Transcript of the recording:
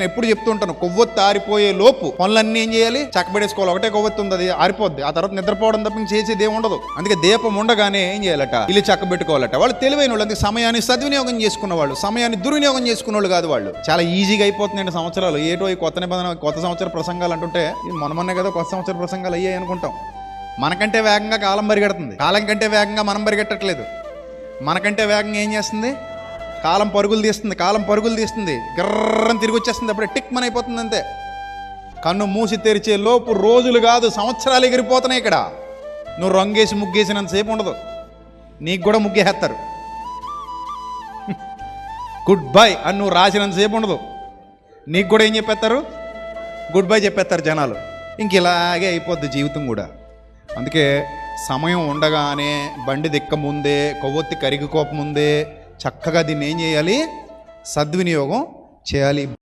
నేను ఎప్పుడు చెప్తుంటాను కొవ్వొత్తి ఆరిపోయే లోపు పనులన్నీ ఏం చేయాలి? చక్కబడేసుకోవాలి ఒకటే కొవ్వొత్తి ఉంది అది ఆరిపోద్ది. ఆ తర్వాత నిద్రపోవడం తప్ప చేసేది ఏమి ఉండదు. అందుకే దీపం ఉండగానే ఏం చేయాలట? ఇల్లు చక్కబెట్టుకోవాలట వాళ్ళు తెలివైన వాళ్ళు అందుకే సమయాన్ని సద్వినియోగం చేసుకున్న వాళ్ళు సమయాన్ని దుర్వినియోగం చేసుకున్న వాళ్ళు కాదు వాళ్ళు. చాలా ఈజీగా అయిపోతుందండి సంవత్సరాలు. ఏటో ఈ కొత్త నిబంధన కొత్త సంవత్సర ప్రసంగాలు అంటుంటే ఇది మొన్న మొన్నే కదా కొత్త సంవత్సర ప్రసంగాలు అయ్యాయి అనుకుంటాం. మనకంటే వేగంగా కాలం పరిగెడుతుంది. కాలం కంటే వేగంగా మనం పరిగెట్టట్లేదు. మనకంటే వేగంగా ఏం చేస్తుంది? కాలం పరుగులు తీస్తుంది కాలం పరుగులు తీస్తుంది. గర్రం తిరిగి వచ్చేస్తుంది అప్పుడే టిక్ మన అయిపోతుంది అంతే. కన్ను మూసి తెరిచే లోపు రోజులు కాదు సంవత్సరాలు ఎగిరిపోతున్నాయి ఇక్కడ. నువ్వు రంగేసి ముగ్గేసినంతసేపు ఉండదు. నీకు కూడా ముగ్గేస్తారు గుడ్ బై అని నువ్వు రాసినంతసేపు ఉండదు. నీకు కూడా ఏం చెప్పేస్తారు? గుడ్ బై చెప్పేస్తారు జనాలు. ఇంక ఇలాగే అయిపోద్ది జీవితం కూడా. అందుకే సమయం ఉండగానే బండి దిక్క ముందే కొవ్వొత్తి కరిగి ముందే చక్కగా దీన్ని ఏం చేయాలి? సద్వినియోగం చేయాలి.